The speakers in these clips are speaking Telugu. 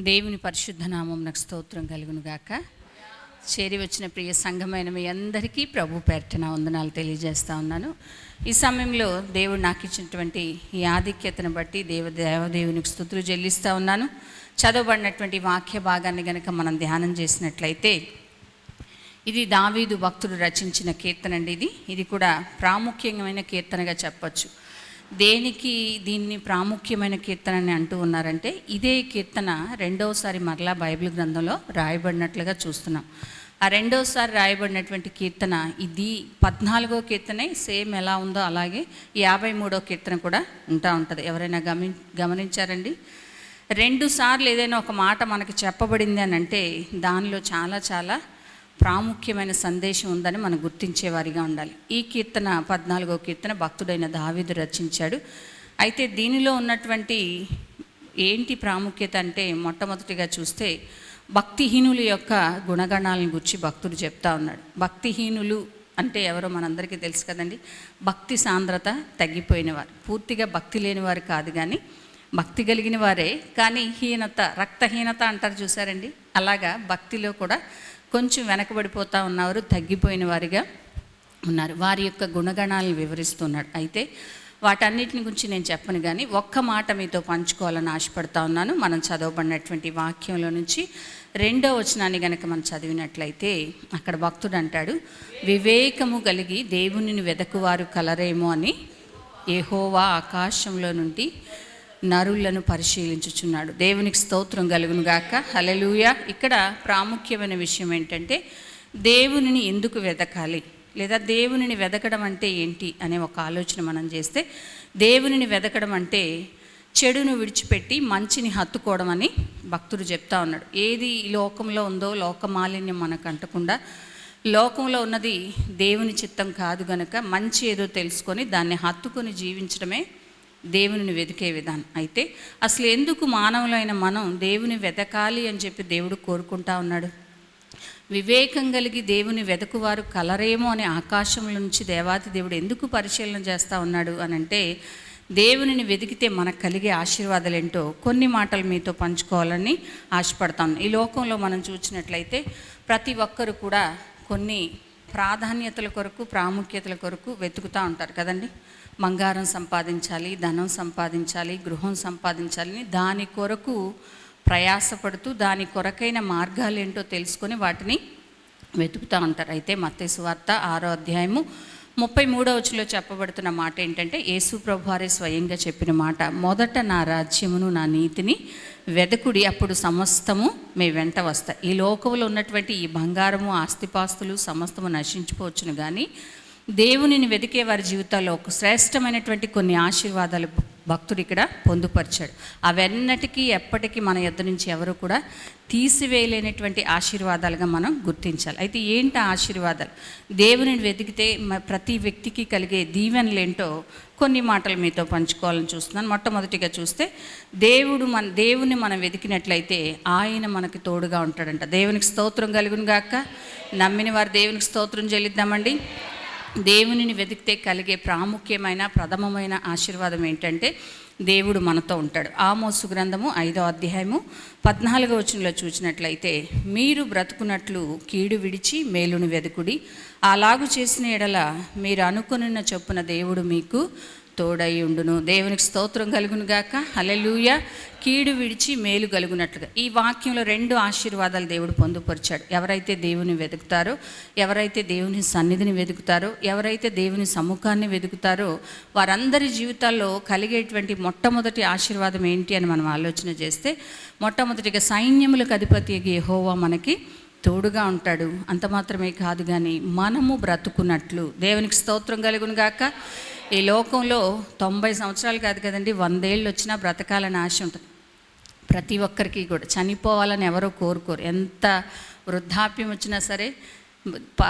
దేవుని పరిశుద్ధ నామం నాకు స్తోత్రం కలుగును గాక. చేరి వచ్చిన ప్రియ సంఘమైన మీ అందరికీ ప్రభు పేర్టన వందనాలు తెలియజేస్తా ఉన్నాను. ఈ సమయంలో దేవుడు నాకు ఇచ్చినటువంటి ఈ ఆధిక్యతను బట్టి దేవ దేవదేవునికి స్థుతులు చెల్లిస్తూ ఉన్నాను. చదవబడినటువంటి వాక్య భాగాన్ని గనక మనం ధ్యానం చేసినట్లయితే ఇది దావీదు భక్తుడు రచించిన కీర్తన అండి ఇది. ఇది కూడా ప్రాముఖ్యమైన కీర్తనగా చెప్పచ్చు. దేనికి దీన్ని ప్రాముఖ్యమైన కీర్తన అని అంటూ ఉన్నారంటే ఇదే కీర్తన రెండవసారి మరలా బైబిల్ గ్రంథంలో రాయబడినట్లుగా చూస్తున్నాం. ఆ రెండవసారి రాయబడినటువంటి కీర్తన ఇది పద్నాలుగో కీర్తనే సేమ్ ఎలా ఉందో అలాగే యాభై మూడో కీర్తన కూడా ఉంటా ఉంటుంది. ఎవరైనా గమని గమనించారండి? రెండు సార్లు ఏదైనా ఒక మాట మనకి చెప్పబడింది అని అంటే దానిలో చాలా చాలా ప్రాముఖ్యమైన సందేశం ఉందని మనం గుర్తించేవారిగా ఉండాలి. ఈ కీర్తన పద్నాలుగో కీర్తన భక్తుడైన దావీదు రచించాడు. అయితే దీనిలో ఉన్నటువంటి ఏంటి ప్రాముఖ్యత అంటే మొట్టమొదటిగా చూస్తే భక్తిహీనుల యొక్క గుణగణాలను గురించి భక్తుడు చెప్తా ఉన్నాడు. భక్తిహీనులు అంటే ఎవరో మనందరికీ తెలుసు కదండి. భక్తి సాంద్రత తగ్గిపోయినవారు. పూర్తిగా భక్తి లేనివారు కాదు కానీ భక్తి కలిగిన వారే. కానీ హీనత రక్తహీనత అంటారు చూసారండి. అలాగా భక్తిలో కూడా కొంచెం వెనకబడిపోతూ ఉన్నవారు తగ్గిపోయిన వారిగా ఉన్నారు. వారి యొక్క గుణగణాలను వివరిస్తున్నాడు. అయితే వాటన్నిటిని గురించి నేను చెప్పను కానీ ఒక్క మాట మీతో పంచుకోవాలని ఆశపడతా ఉన్నాను. మనం చదవబడినటువంటి వాక్యంలో నుంచి రెండో వచనాన్ని గనక మనం చదివినట్లయితే అక్కడ భక్తుడు అంటాడు వివేకము కలిగి దేవునిని వెదకువారు కలరేమో అని ఏహోవా ఆకాశంలో నుండి నరులను పరిశీలించుచున్నాడు. దేవునికి స్తోత్రం కలుగును గాక. హలలుయ ఇక్కడ ప్రాముఖ్యమైన విషయం ఏంటంటే దేవునిని ఎందుకు వెదకాలి? లేదా దేవునిని వెదకడం అంటే ఏంటి అనే ఒక ఆలోచన మనం చేస్తే దేవునిని వెదకడం అంటే చెడును విడిచిపెట్టి మంచిని హత్తుకోవడం అని భక్తుడు చెప్తా ఉన్నాడు. ఏది ఈ లోకంలో ఉందో లోక మాలిన్యం మనకు అంటకుండా లోకంలో ఉన్నది దేవుని చిత్తం కాదు గనక మంచి ఏదో తెలుసుకొని దాన్ని హత్తుకొని జీవించడమే దేవుని వెతికే విధానం. అయితే అసలు ఎందుకు మానవులైన మనం దేవుని వెతకాలి అని చెప్పి దేవుడు కోరుకుంటా ఉన్నాడు? వివేకం కలిగి దేవుని వెతకువారు కలరేమో అనే ఆకాశం నుంచి దేవాతి దేవుడు ఎందుకు పరిశీలన చేస్తూ ఉన్నాడు అని అంటే దేవునిని వెతికితే మనకు కలిగే ఆశీర్వాదాలు ఏంటో కొన్ని మాటలు మీతో పంచుకోవాలని ఆశపడతాను ఈ లోకంలో మనం చూసినట్లయితే ప్రతి ఒక్కరు కూడా కొన్ని ప్రాధాన్యతల కొరకు ప్రాముఖ్యతల కొరకు వెతుకుతూ ఉంటారు కదండి? బంగారం సంపాదించాలి ధనం సంపాదించాలి గృహం సంపాదించాలని దాని కొరకు ప్రయాసపడుతూ దాని కొరకైన మార్గాలు ఏంటో తెలుసుకొని వాటిని వెతుకుతూ ఉంటారు. అయితే మత్తేసు వార్త ఆరో అధ్యాయము ముప్పై మూడో వచ్చిలో చెప్పబడుతున్న మాట ఏంటంటే యేసు ప్రభువారే స్వయంగా చెప్పిన మాట మొదట నా రాజ్యమును నా నీతిని వెదకుడి అప్పుడు సమస్తము మీ వెంట వస్తాయి. ఈ లోకంలో ఉన్నటువంటి ఈ బంగారము ఆస్తిపాస్తులు సమస్తము నశించిపోవచ్చును కానీ దేవునిని వెతికే వారి జీవితాల్లో ఒక శ్రేష్టమైనటువంటి కొన్ని ఆశీర్వాదాలు భక్తుడు ఇక్కడ పొందుపరిచాడు. అవన్నటికీ ఎప్పటికీ మన యొద్ద నుంచి ఎవరు కూడా తీసివేయలేనటువంటి ఆశీర్వాదాలుగా మనం గుర్తించాలి. అయితే ఏంటి ఆశీర్వాదాలు? దేవునిని వెతికితే ప్రతి వ్యక్తికి కలిగే దీవెనలేంటో కొన్ని మాటలు మీతో పంచుకోవాలని చూస్తున్నాను. మొట్టమొదటిగా చూస్తే దేవుడు మన దేవుని మనం వెతికినట్లయితే ఆయన మనకి తోడుగా ఉంటాడంట. దేవునికి స్తోత్రం కలుగును గాక. నమ్మిన వారు దేవునికి స్తోత్రం చెల్లిద్దామండి. దేవునిని వెతికితే కలిగే ప్రాముఖ్యమైన ప్రథమమైన ఆశీర్వాదం ఏంటంటే దేవుడు మనతో ఉంటాడు. ఆమోసు గ్రంథము ఐదో అధ్యాయము పద్నాలుగో వచనంలో చూసినట్లయితే మీరు బ్రతుకున్నట్లు కీడు విడిచి మేలును వెదుకుడి. అలాగు చేసిన ఎడల మీరు అనుకున్న చొప్పున దేవుడు మీకు తోడై ఉండును. దేవునికి స్తోత్రం కలుగును గాక. అలెలుయ కీడు విడిచి మేలు కలుగునట్లుగా. ఈ వాక్యంలో రెండు ఆశీర్వాదాలు దేవుడు పొందుపరిచాడు. ఎవరైతే దేవుని వెతుకుతారో ఎవరైతే దేవుని సన్నిధిని వెతుకుతారో ఎవరైతే దేవుని సముఖాన్ని వెతుకుతారో వారందరి జీవితాల్లో కలిగేటువంటి మొట్టమొదటి ఆశీర్వాదం ఏంటి అని మనం ఆలోచన చేస్తే మొట్టమొదటిగా సైన్యములకు అధిపతి యెహోవా మనకి తోడుగా ఉంటాడు. అంత మాత్రమే కాదు కానీ మనము బ్రతుకున్నట్లు. దేవునికి స్తోత్రం కలుగును గాక. ఈ లోకంలో తొంభై సంవత్సరాలు కాదు కదండి వందేళ్ళు వచ్చినా బ్రతకాలని ఆశ ఉంటుంది. ప్రతి ఒక్కరికి కూడా. చనిపోవాలని ఎవరో కోరుకోరు. ఎంత వృద్ధాప్యం వచ్చినా సరే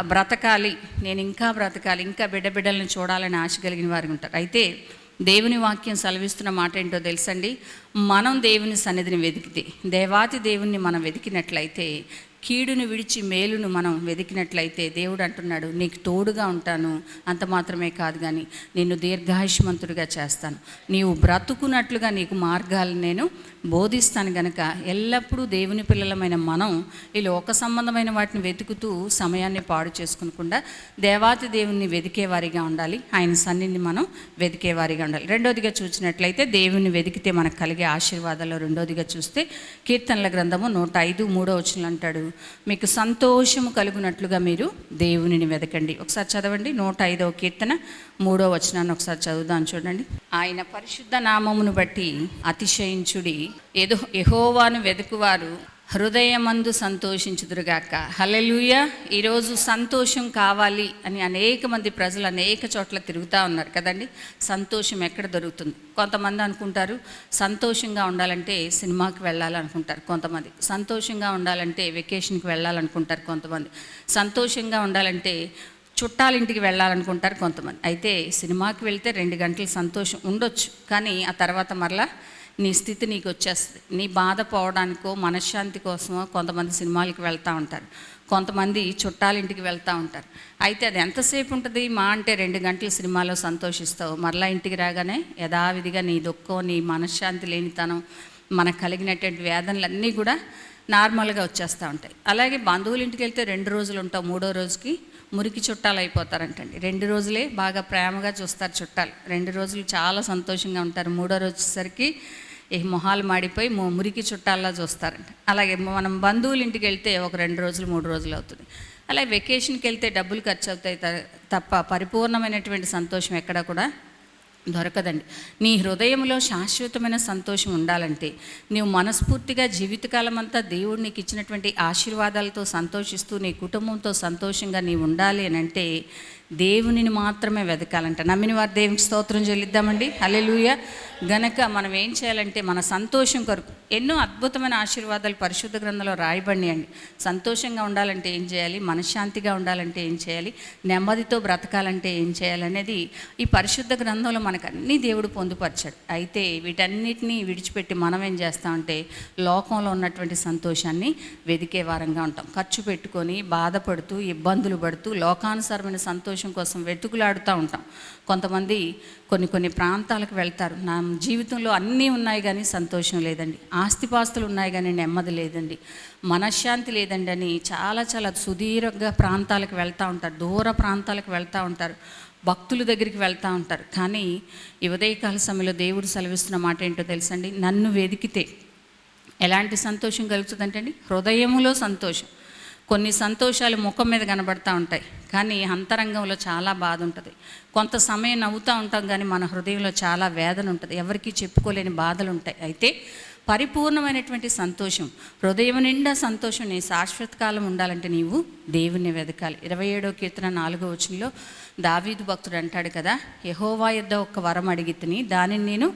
బ్రతకాలి. నేను ఇంకా బ్రతకాలి. ఇంకా బిడ్డ బిడ్డలను చూడాలని ఆశ కలిగిన వారు ఉంటారు. అయితే దేవుని వాక్యం సెలవిస్తున్న మాట ఏంటో తెలుసండి? మనం దేవుని సన్నిధిని వెతికితే దేవాతి దేవుణ్ణి మనం వెతికినట్లయితే కీడును విడిచి మేలును మనం వెతికినట్లయితే దేవుడు అంటున్నాడు నీకు తోడుగా ఉంటాను. అంత మాత్రమే కాదు కానీ నిన్ను దీర్ఘాయుష్మంతుడిగా చేస్తాను. నీవు బ్రతుకున్నట్లుగా నీకు మార్గాలు నేను బోధిస్తాను గనక ఎల్లప్పుడూ దేవుని పిల్లలమైన మనం ఈ లోక సంబంధమైన వాటిని వెతుకుతూ సమయాన్ని పాడు చేసుకునకుండా దేవాతి దేవుని వెతికేవారిగా ఉండాలి. ఆయన సన్నిధిని మనం వెతికేవారిగా ఉండాలి. రెండోదిగా చూసినట్లయితే దేవుని వెతికితే మనకు కలిగే ఆశీర్వాదాలు రెండోదిగా చూస్తే కీర్తనల గ్రంథము నూట ఐదు మూడో వచనం అంటాడు మీకు సంతోషము కలుగునట్లుగా మీరు దేవునిని వెదకండి. ఒకసారి చదవండి. నూట ఐదవ కీర్తన మూడో వచనాన్ని ఒకసారి చదువుదాం చూడండి. ఆయన పరిశుద్ధ నామమును బట్టి అతిశయించుడి. ఏదో ఎహోవాను వెతుకువారు హృదయమందు సంతోషించుదురుగాక. హలెలుయ ఈరోజు సంతోషం కావాలి అని అనేక మంది ప్రజలు అనేక చోట్ల తిరుగుతూ ఉన్నారు కదండి. సంతోషం ఎక్కడ దొరుకుతుంది? కొంతమంది అనుకుంటారు సంతోషంగా ఉండాలంటే సినిమాకి వెళ్ళాలనుకుంటారు కొంతమంది. సంతోషంగా ఉండాలంటే వెకేషన్కి వెళ్ళాలనుకుంటారు కొంతమంది. సంతోషంగా ఉండాలంటే చుట్టాలింటికి వెళ్ళాలనుకుంటారు కొంతమంది. అయితే సినిమాకి వెళ్తే రెండు గంటలు సంతోషం ఉండొచ్చు. కానీ ఆ తర్వాత మరలా నీ స్థితి నీకు వచ్చేస్తుంది. నీ బాధ పోవడానికో మనశ్శాంతి కోసమో కొంతమంది సినిమాలకి వెళ్తూ ఉంటారు. కొంతమంది చుట్టాలింటికి వెళ్తూ ఉంటారు. అయితే అది ఎంతసేపు ఉంటుంది? మా అంటే రెండు గంటల సినిమాలో సంతోషిస్తావు. మరలా ఇంటికి రాగానే యథావిధిగా నీ దుఃఖం నీ మనశ్శాంతి లేనితనం మనకు కలిగినటువంటి వేదనలన్నీ కూడా నార్మల్గా వచ్చేస్తూ ఉంటాయి. అలాగే బంధువుల ఇంటికి వెళ్తే రెండు రోజులు ఉంటావు. మూడో రోజుకి మురికి చుట్టాలు అయిపోతారంటండి. రెండు రోజులే బాగా ప్రేమగా చూస్తారు చుట్టాలు. రెండు రోజులు చాలా సంతోషంగా ఉంటారు. మూడో రోజు వచ్చేసరికి ఈ మొహాలు మాడిపోయి ము- మురికి చుట్టాల్లా చూస్తారంట. అలాగే మనం బంధువుల ఇంటికి వెళ్తే ఒక రెండు రోజులు మూడు రోజులు అవుతుంది. అలాగే వెకేషన్కి వెళ్తే డబ్బులు ఖర్చు అవుతాయి త- తప్ప పరిపూర్ణమైనటువంటి సంతోషం ఎక్కడ కూడా దొరకదండి. నీ హృదయంలో శాశ్వతమైన సంతోషం ఉండాలంటే నీవు మనస్ఫూర్తిగా జీవితకాలం అంతా దేవుడు నీకు ఇచ్చినటువంటి ఆశీర్వాదాలతో సంతోషిస్తూ నీ కుటుంబంతో సంతోషంగా నీవు ఉండాలి అని అంటే దేవునిని మాత్రమే వెతకాలంట నమ్మిన వారు దేవునికి స్తోత్రం చెల్లిద్దామండి. హల్లెలూయా. గనక మనం ఏం చేయాలంటే మన సంతోషం కొరకు ఎన్నో అద్భుతమైన ఆశీర్వాదాలు పరిశుద్ధ గ్రంథంలో రాయబడినాయండి. సంతోషంగా ఉండాలంటే ఏం చేయాలి? మనశ్శాంతిగా ఉండాలంటే ఏం చేయాలి? నెమ్మదితో బ్రతకాలంటే ఏం చేయాలనేది ఈ పరిశుద్ధ గ్రంథంలో మనకు అన్ని దేవుడు పొందుపరిచాడు. అయితే వీటన్నిటినీ విడిచిపెట్టి మనం ఏం చేస్తామంటే లోకంలో ఉన్నటువంటి సంతోషాన్ని వెదికే వారంగా ఉంటాం. ఖర్చు పెట్టుకొని బాధపడుతూ ఇబ్బందులు పడుతూ లోకానుసారమైన సంతోషం కోసం వెతుకులాడుతూ ఉంటాం. కొంతమంది కొన్ని కొన్ని ప్రాంతాలకు వెళ్తారు. నా జీవితంలో అన్నీ ఉన్నాయి కానీ సంతోషం లేదండి. ఆస్తిపాస్తులు ఉన్నాయి కానీ నెమ్మది లేదండి. మనశ్శాంతి లేదండి అని చాలా చాలా సుదీర్ఘ ప్రాంతాలకు వెళ్తూ ఉంటారు. దూర ప్రాంతాలకు వెళ్తూ ఉంటారు. భక్తుల దగ్గరికి వెళ్తూ ఉంటారు. కానీ ఈ ఉదయకాల సమయంలో దేవుడు సెలవిస్తున్న మాట ఏంటో తెలుసండి? నన్ను వెదికితే ఎలాంటి సంతోషం కలుగుతుందంటే అండి హృదయములో సంతోషం. కొన్ని సంతోషాలు ముఖం మీద కనబడతా ఉంటాయి. కానీ అంతరంగంలో చాలా బాధ ఉంటుంది. కొంత సమయం నవ్వుతూ ఉంటాం కానీ మన హృదయంలో చాలా వేదన ఉంటుంది. ఎవరికీ చెప్పుకోలేని బాధలు ఉంటాయి. అయితే పరిపూర్ణమైనటువంటి సంతోషం హృదయం నిండా సంతోషం నీ శాశ్వత కాలం ఉండాలంటే నీవు దేవుణ్ణి వెతకాలి ఇరవై ఏడో కీర్తన నాలుగో వచనంలో దావీదు భక్తుడు అంటాడు కదా యహోవా యొద్ద ఒక్క వరం అడిగితిని దానిని నేను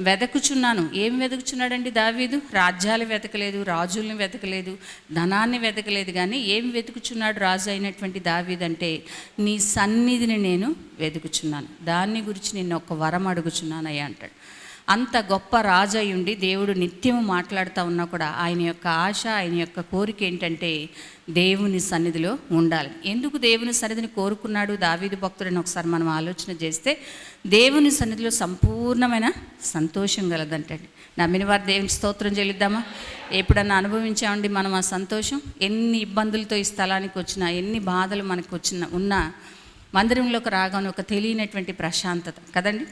వెదకుచున్నాను. ఏం వెతుకుచున్నాడండి దావీదు? రాజ్యాలు వెతకలేదు రాజుల్ని వెతకలేదు ధనాన్ని వెతకలేదు కానీ ఏం వెతుకుచున్నాడు రాజు అయినటువంటి దావీదు అంటే నీ సన్నిధిని నేను వెతుకుచున్నాను. దాన్ని గురించి నేను ఒక వరం అడుగుచున్నానయ్యా అంటాడు. అంత గొప్ప రాజు అయి ఉండి దేవుడు నిత్యము మాట్లాడుతూ ఉన్నా కూడా ఆయన యొక్క ఆశ ఆయన యొక్క కోరిక ఏంటంటే దేవుని సన్నిధిలో ఉండాలి. ఎందుకు దేవుని సన్నిధిని కోరుకున్నాడు దావీదు భక్తుడని ఒకసారి మనం ఆలోచన చేస్తే దేవుని సన్నిధిలో సంపూర్ణమైన సంతోషం కలదంటండి నమ్మిన వారు దేవుని స్తోత్రం చెల్లిద్దామా? ఎప్పుడన్నా అనుభవించామండి మనం ఆ సంతోషం? ఎన్ని ఇబ్బందులతో ఈ స్థలానికి వచ్చినా ఎన్ని బాధలు మనకు వచ్చిన ఉన్నా మందిరంలోకి రాగానే ఒక తెలియనటువంటి ప్రశాంతత. కదండి?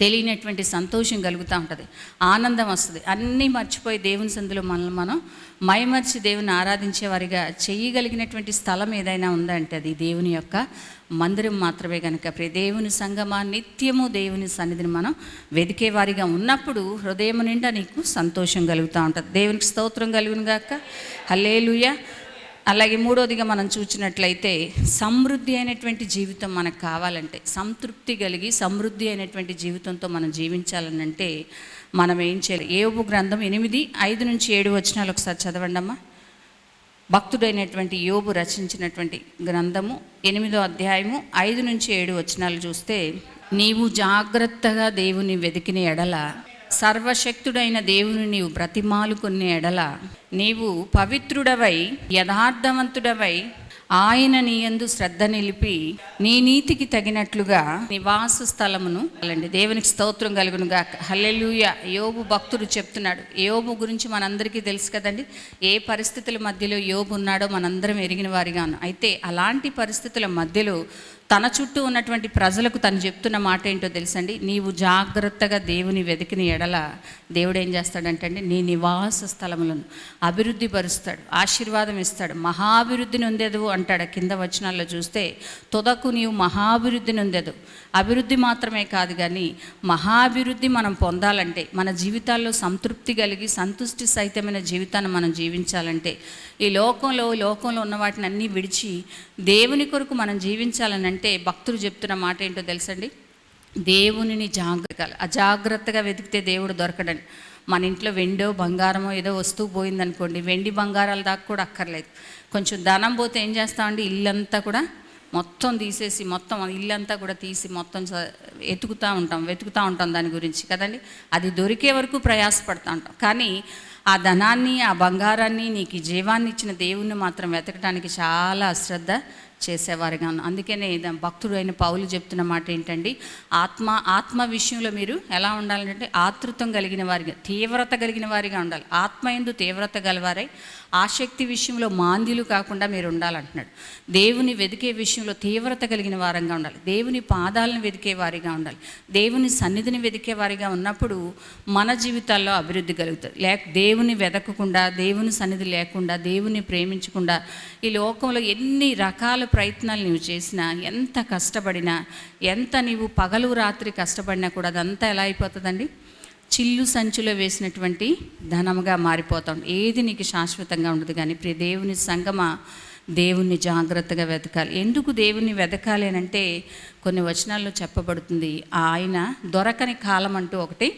తెలియనటువంటి సంతోషం కలుగుతూ ఉంటుంది. ఆనందం వస్తుంది. అన్నీ మర్చిపోయి దేవుని సందులో మనల్ని మనం మైమర్చి దేవుని ఆరాధించే వారిగా చేయగలిగినటువంటి స్థలం ఏదైనా ఉందంటే అది దేవుని యొక్క మందిరం మాత్రమే కనుక ప్రే దేవుని సంగమా నిత్యము దేవుని సన్నిధిని మనం వెతికే వారిగా ఉన్నప్పుడు హృదయం నిండా నీకు సంతోషం కలుగుతూ ఉంటుంది. దేవునికి స్తోత్రం కలుగునుగాక గాక. అలాగే మూడోదిగా మనం చూసినట్లయితే సమృద్ధి అయినటువంటి జీవితం మనకు కావాలంటే సంతృప్తి కలిగి సమృద్ధి అయినటువంటి జీవితంతో మనం జీవించాలనంటే మనం ఏం చేయాలి? ఏవో గ్రంథం ఎనిమిది ఐదు నుంచి ఏడు వచనాలు ఒకసారి చదవండమ్మా. భక్తుడైనటువంటి యోబు రచించినటువంటి గ్రంథము ఎనిమిదో అధ్యాయము ఐదు నుంచి ఏడు వచనాలు చూస్తే నీవు జాగ్రత్తగా దేవుని వెతికిన ఎడల సర్వశక్తుడైన దేవుని నీవు బ్రతిమాలుకునే ఎడల నీవు పవిత్రుడవై యథార్థవంతుడవై ఆయన నీ యందు శ్రద్ధ నిలిపి నీ నీతికి తగినట్లుగా నివాస స్థలమును అలాంటి దేవునికి స్తోత్రం కలుగును గాక. హల్లెలూయ. యోబు భక్తుడు చెప్తున్నాడు. యోబు గురించి మనందరికీ తెలుసు కదండి. ఏ పరిస్థితుల మధ్యలో యోబు ఉన్నాడో మనందరం ఎరిగిన వారిగాను. అయితే అలాంటి పరిస్థితుల మధ్యలో తన చుట్టూ ఉన్నటువంటి ప్రజలకు తను చెప్తున్న మాట ఏంటో తెలుసండి? నీవు జాగ్రత్తగా దేవుని వెతికిన ఎడల దేవుడు ఏం చేస్తాడంటే నీ నివాస స్థలములను అభివృద్ధి పరుస్తాడు ఆశీర్వాదం ఇస్తాడు. మహాభివృద్ధి నొందెదు అంటాడు కింద వచనాల్లో చూస్తే తుదకు నీవు మహాభివృద్ధి నొందెదు. అభివృద్ధి మాత్రమే కాదు కానీ మహాభివృద్ధి మనం పొందాలంటే మన జీవితాల్లో సంతృప్తి కలిగి సంతుష్టి సహితమైన జీవితాన్ని మనం జీవించాలంటే ఈ లోకంలో లోకంలో ఉన్న వాటిని అన్నీ విడిచి దేవుని కొరకు మనం జీవించాలని అంటే భక్తులు చెప్తున్న మాట ఏంటో తెలుసండి? దేవునిని జాగ్రత్త అజాగ్రత్తగా వెతికితే దేవుడు దొరకడని. మన ఇంట్లో వెండో బంగారమో ఏదో వస్తువు పోయిందనుకోండి వెండి బంగారాల దాకా కూడా అక్కర్లేదు. కొంచెం ధనం పోతే ఏం చేస్తామండి? ఇల్లంతా కూడా మొత్తం తీసేసి మొత్తం ఇల్లంతా కూడా తీసి మొత్తం స- ఉంటాం వెతుకుతూ ఉంటాం దాని గురించి కదండి? అది దొరికే వరకు ప్రయాసపడుతూ ఉంటాం. కానీ ఆ ధనాన్ని ఆ బంగారాన్ని నీకు జీవాన్ని ఇచ్చిన దేవుణ్ణి మాత్రం వెతకడానికి చాలా అశ్రద్ధ చేసేవారుగా ఉన్నాం అందుకనే దా- భక్తుడు అయిన పౌలు చెప్తున్న మాట ఏంటండి? ఆత్మ ఆత్మ విషయంలో మీరు ఎలా ఉండాలంటే ఆతృతం కలిగిన వారిగా తీవ్రత కలిగిన వారిగా ఉండాలి. ఆత్మ ఎందు తీవ్రత గలవారై ఆసక్తి విషయంలో మాంద్యులు కాకుండా మీరు ఉండాలంటున్నాడు. దేవుని వెతికే విషయంలో తీవ్రత కలిగిన వారంగా ఉండాలి. దేవుని పాదాలను వెతికే వారిగా ఉండాలి. దేవుని సన్నిధిని వెతికే వారిగా ఉన్నప్పుడు మన జీవితాల్లో అభివృద్ధి కలుగుతుంది. లేక దేవుని వెతకకుండా దేవుని సన్నిధి లేకుండా దేవుని ప్రేమించకుండా ఈ లోకంలో ఎన్ని రకాల ప్రయత్నాలు నీవు చేసినా ఎంత కష్టపడినా ఎంత నీవు పగలు రాత్రి కష్టపడినా కూడా అదంతా ఎలా అయిపోతుందండి? చిల్లు సంచులో వేసినటువంటి ధనముగా మారిపోతాం. ఏది నీకు శాశ్వతంగా ఉండదు కానీ ప్రియ దేవుని సంగమ దేవుణ్ణి జాగ్రత్తగా వెతకాలి. ఎందుకు దేవుణ్ణి వెతకాలి అని అంటే కొన్ని వచనాల్లో చెప్పబడుతుంది ఆయన దొరకని కాలం అంటూ ఒకటి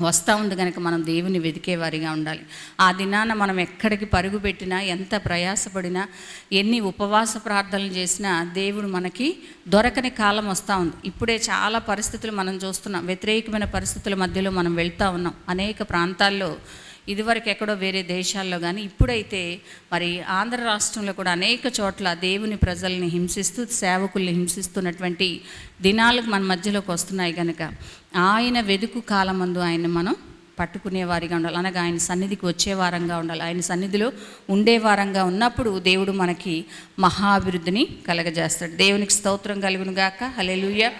వస్తూ ఉంది కనుక మనం దేవుని వెతికేవారిగా ఉండాలి. ఆ దినాన మనం ఎక్కడికి పరుగు పెట్టినా ఎంత ప్రయాసపడినా ఎన్ని ఉపవాస ప్రార్థనలు చేసినా దేవుడు మనకి దొరకని కాలం వస్తూ ఉంది. ఇప్పుడే చాలా పరిస్థితులు మనం చూస్తున్నాం. వ్యతిరేకమైన పరిస్థితుల మధ్యలో మనం వెళ్తూ ఉన్నాం. అనేక ప్రాంతాల్లో ఇదివరకు ఎక్కడో వేరే దేశాల్లో కానీ ఇప్పుడైతే మరి ఆంధ్ర రాష్ట్రంలో కూడా అనేక చోట్ల దేవుని ప్రజల్ని హింసిస్తూ సేవకుల్ని హింసిస్తున్నటువంటి దినాలు మన మధ్యలోకి వస్తున్నాయి కనుక ఆయన వెదుకు కాలమందు ఆయన మనం పట్టుకునే వారిగా ఉండాలి. అనగా ఆయన సన్నిధికి వచ్చే వారంగా ఉండాలి. ఆయన సన్నిధిలో ఉండే వారంగా ఉన్నప్పుడు దేవుడు మనకి మహాభివృద్ధిని కలగజేస్తాడు. దేవునికి స్తోత్రం కలుగునుగాక గాక.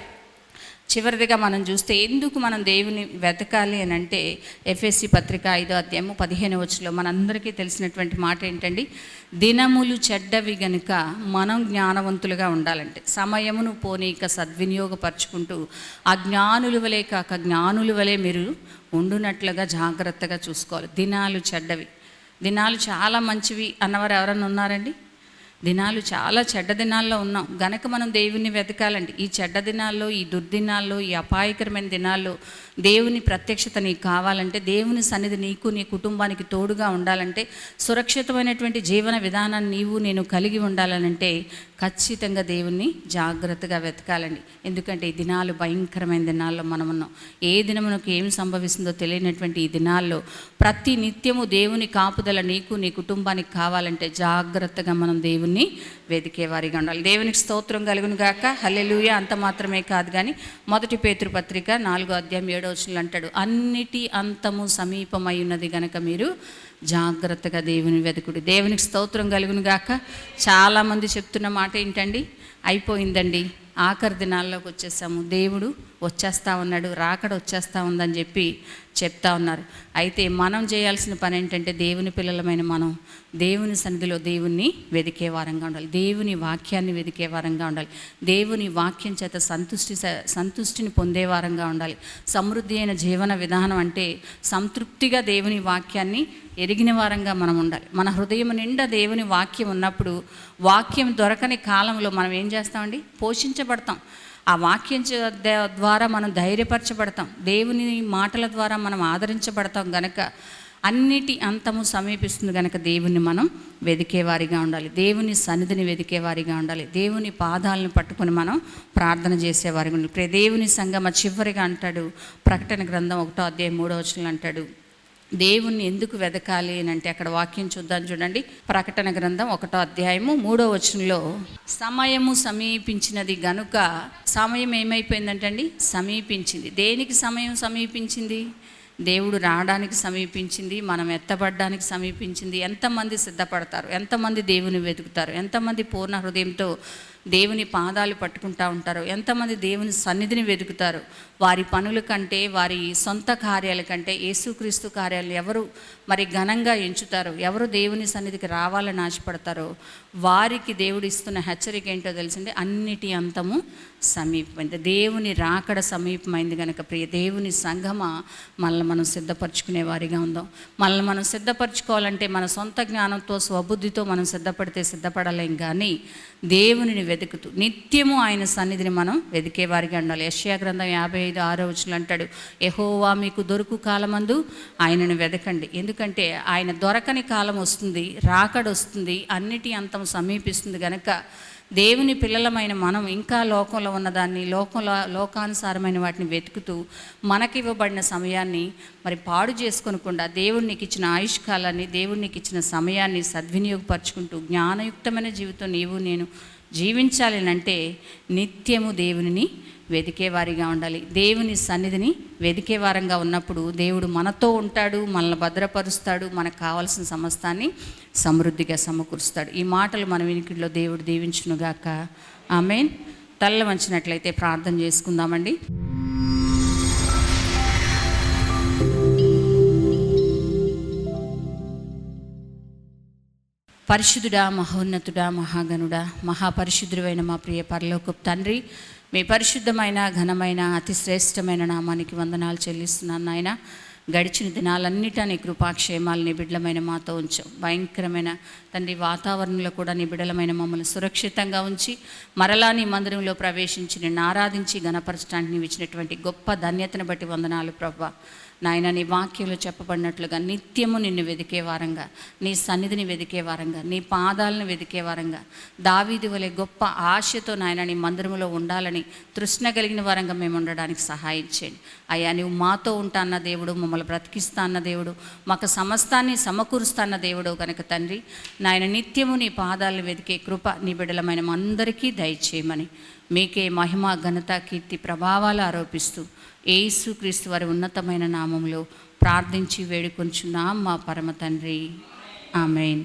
చివరిదిగా మనం చూస్తే ఎందుకు మనం దేవుని వెతకాలి అని అంటే ఎఫ్ఎస్సి పత్రిక ఐదో అధ్యాయము పదిహేను వచ్చులో మనందరికీ తెలిసినటువంటి మాట ఏంటండి? దినములు చెడ్డవి గనుక మనం జ్ఞానవంతులుగా ఉండాలంటే సమయమును పోనీక సద్వినియోగపరుచుకుంటూ జ్ఞానులు వలె కాక జ్ఞానుల వలె మీరు ఉండునట్లుగా జాగ్రత్తగా చూసుకోవాలి. దినాలు చెడ్డవి. దినాలు చాలా మంచివి అన్నవారు ఎవరన్నా ఉన్నారండి? దినాలు చాలా చెడ్డ దినాల్లో ఉన్నాం. గనక మనం దేవుని వెతకాలండి ఈ చెడ్డ దినాల్లో ఈ దుర్దినాల్లో ఈ అపాయకరమైన దినాల్లో దేవుని ప్రత్యక్షత నీకు కావాలంటే దేవుని సన్నిధి నీకు నీ కుటుంబానికి తోడుగా ఉండాలంటే సురక్షితమైనటువంటి జీవన విధానాన్ని నీవు నేను కలిగి ఉండాలనంటే ఖచ్చితంగా దేవుణ్ణి జాగ్రత్తగా వెతకాలండి. ఎందుకంటే ఈ దినాలు భయంకరమైన దినాల్లో మనం ఉన్నాం ఏ దినమునకు ఏం సంభవిస్తుందో తెలియనటువంటి ఈ దినాల్లో ప్రతి నిత్యము దేవుని కాపుదల నీకు నీ కుటుంబానికి కావాలంటే జాగ్రత్తగా మనం దేవుణ్ణి వెతికేవారిగా ఉండాలి. దేవునికి స్తోత్రం కలుగును గాక. హల్లెలూయ. అంత మాత్రమే కాదు కానీ మొదటి పేతృపత్రిక నాలుగో అధ్యాయం ఏడో వచనంలో అంటాడు అన్నిటి అంతము సమీపమై ఉన్నది గనక మీరు జాగ్రత్తగా దేవుని వెతుకుడు దేవునికి స్తోత్రం కలుగును గాక. చాలామంది చెప్తున్న మాట ఏంటండి? అయిపోయిందండి. ఆఖరి దినాల్లోకి వచ్చేసాము. దేవుడు వచ్చేస్తా ఉన్నాడు రాకడ వచ్చేస్తా ఉందని చెప్పి చెప్తా ఉన్నారు. అయితే మనం చేయాల్సిన పని ఏంటంటే దేవుని పిల్లలమైన మనం దేవుని సన్నిధిలో దేవుణ్ణి వెదికే వారంగా ఉండాలి. దేవుని వాక్యాన్ని వెదికే వారంగా ఉండాలి. దేవుని వాక్యం చేత సంతుష్టి సంతుష్టిని పొందే వారంగా ఉండాలి. సమృద్ధి అయిన జీవన విధానం అంటే సంతృప్తిగా దేవుని వాక్యాన్ని ఎరిగిన వారంగా మనం ఉండాలి. మన హృదయం నిండా దేవుని వాక్యం ఉన్నప్పుడు వాక్యం దొరకని కాలంలో మనం ఏం చేస్తామండి? పోషించబడతాం. ఆ వాక్యం ద్వారా మనం ధైర్యపరచబడతాం. దేవుని మాటల ద్వారా మనం ఆదరించబడతాం గనక అన్నిటి అంతము సమీపిస్తుంది కనుక దేవుని మనం వెదికేవారిగా ఉండాలి. దేవుని సన్నిధిని వెదికేవారిగా ఉండాలి. దేవుని పాదాలను పట్టుకొని మనం ప్రార్థన చేసేవారిగా ఉండాలి. దేవుని సంగమ చివరిగా అంటాడు ప్రకటన గ్రంథం ఒకటో అధ్యాయం మూడో వచనంలో అంటాడు దేవుణ్ణి ఎందుకు వెదకాలి అని అంటే అక్కడ వాక్యం చూద్దాం చూడండి. ప్రకటన గ్రంథం ఒకటో అధ్యాయము మూడో వచనంలో సమయము సమీపించినది గనుక సమయం ఏమైపోయిందంటండి? సమీపించింది. దేనికి సమయం సమీపించింది? దేవుడు రావడానికి సమీపించింది మనం ఎత్తబడడానికి సమీపించింది. ఎంతమంది సిద్ధపడతారు? ఎంతమంది దేవుని వెతుకుతారు? ఎంతమంది పూర్ణ హృదయంతో దేవుని పాదాలు పట్టుకుంటా ఉంటారు? ఎంతమంది దేవుని సన్నిధిని వెతుకుతారు? వారి పనుల కంటే వారి సొంత కార్యాల కంటే యేసుక్రీస్తు కార్యాలు ఎవరు మరి ఘనంగా ఎంచుతారో ఎవరు దేవుని సన్నిధికి రావాలని ఆశపడతారో వారికి దేవుడు ఇస్తున్న హెచ్చరిక ఏంటో తెలిసిందే? అన్నిటి అంతము సమీపమైంది. దేవుని రాకడ సమీపమైంది కనుక ప్రియ దేవుని సంఘమా మనల్ని మనం సిద్ధపరచుకునే వారిగా ఉందాం. మనల్ని మనం సిద్ధపరచుకోవాలంటే మన సొంత జ్ఞానంతో స్వబుద్ధితో మనం సిద్ధపడితే సిద్ధపడలేం కానీ దేవునిని వెతుకుతూ నిత్యము ఆయన సన్నిధిని మనం వెతికేవారిగా ఉండాలి. యశ్యా గ్రంథం యాభై ఐదు ఆరో వచనంలో అంటాడు. ఎహోవా మీకు దొరుకు కాలమందు ఆయనను వెదకండి. ఎందుకంటే ఆయన దొరకని కాలం వస్తుంది రాకడొస్తుంది అన్నిటి అంతం సమీపిస్తుంది గనక దేవుని పిల్లలమైన మనం ఇంకా లోకంలో ఉన్నదాన్ని లోకంలో లోకానుసారమైన వాటిని వెతుకుతూ మనకివ్వబడిన సమయాన్ని మరి పాడు చేసుకోనకుండా దేవుడు నీకు ఇచ్చిన ఆయుష్కాలాన్ని దేవుడు నీకు ఇచ్చిన సమయాన్ని సద్వినియోగపరుచుకుంటూ జ్ఞానయుక్తమైన జీవితం నీవు నేను జీవించాలి అంటే నిత్యము దేవునిని వెతికేవారిగా ఉండాలి. దేవుని సన్నిధిని వెతికే వారంగా ఉన్నప్పుడు దేవుడు మనతో ఉంటాడు మనల్ని భద్రపరుస్తాడు మనకు కావాల్సిన సమస్తాన్ని సమృద్ధిగా సమకూరుస్తాడు. ఈ మాటలు మన వినికిడిలో దేవుడు దీవించునుగాక. ఆమెన్. తల్ల వంచినట్లయితే ప్రార్థన చేసుకుందామండి. పరిశుద్ధుడా మహోన్నతుడా మహాగణుడా మహాపరిశుద్ధుడైన మా ప్రియ పరలోకపు తండ్రి మీ పరిశుద్ధమైన ఘనమైన అతి శ్రేష్టమైన నామానికి వందనాలు చెల్లిస్తున్నాను నాయన. గడిచిన దినాలన్నిటా నీ కృపాక్షేమాలు నీ బిడ్డలమైన మాతో ఉంచు భయంకరమైన తండ్రి వాతావరణంలో కూడా నీ బిడ్డలమైన మమ్మల్ని సురక్షితంగా ఉంచి మరలా నీ మందిరంలో ప్రవేశించి నిన్ను ఆరాధించి గణపరచడానికి నీవు ఇచ్చినటువంటి గొప్ప ధన్యతను బట్టి వందనాలు ప్రభా. నాయన నీ వాక్యంలో చెప్పబడినట్లుగా నిత్యము నిన్ను వెదికే వారంగా నీ సన్నిధిని వెదికే వారంగా నీ పాదాలను వెదికే వారంగా దావీది వలె గొప్ప ఆశతో నాయన నీ మందిరంలో ఉండాలని తృష్ణ కలిగిన వారంగా మేము ఉండడానికి సహాయం చేయండి. అయ్యా నువ్వు మాతో ఉంటా అన్న దేవుడు మమ్మల్ని బ్రతికిస్తా అన్న దేవుడు మాకు సమస్తాన్ని సమకూరుస్తా అన్న దేవుడు కనుక తండ్రి. నాయన నిత్యము నీ పాదాలను వెతికే కృప నీ బిడ్డలమైన అందరికీ దయచేయమని మీకే మహిమ ఘనత కీర్తి ప్రభావాలు ఆరోపిస్తూ ఏసు క్రీస్తు వారి ఉన్నతమైన నామంలో ప్రార్థించి వేడుకొంచున్నాం మా పరమ తండ్రి. ఆమెన్.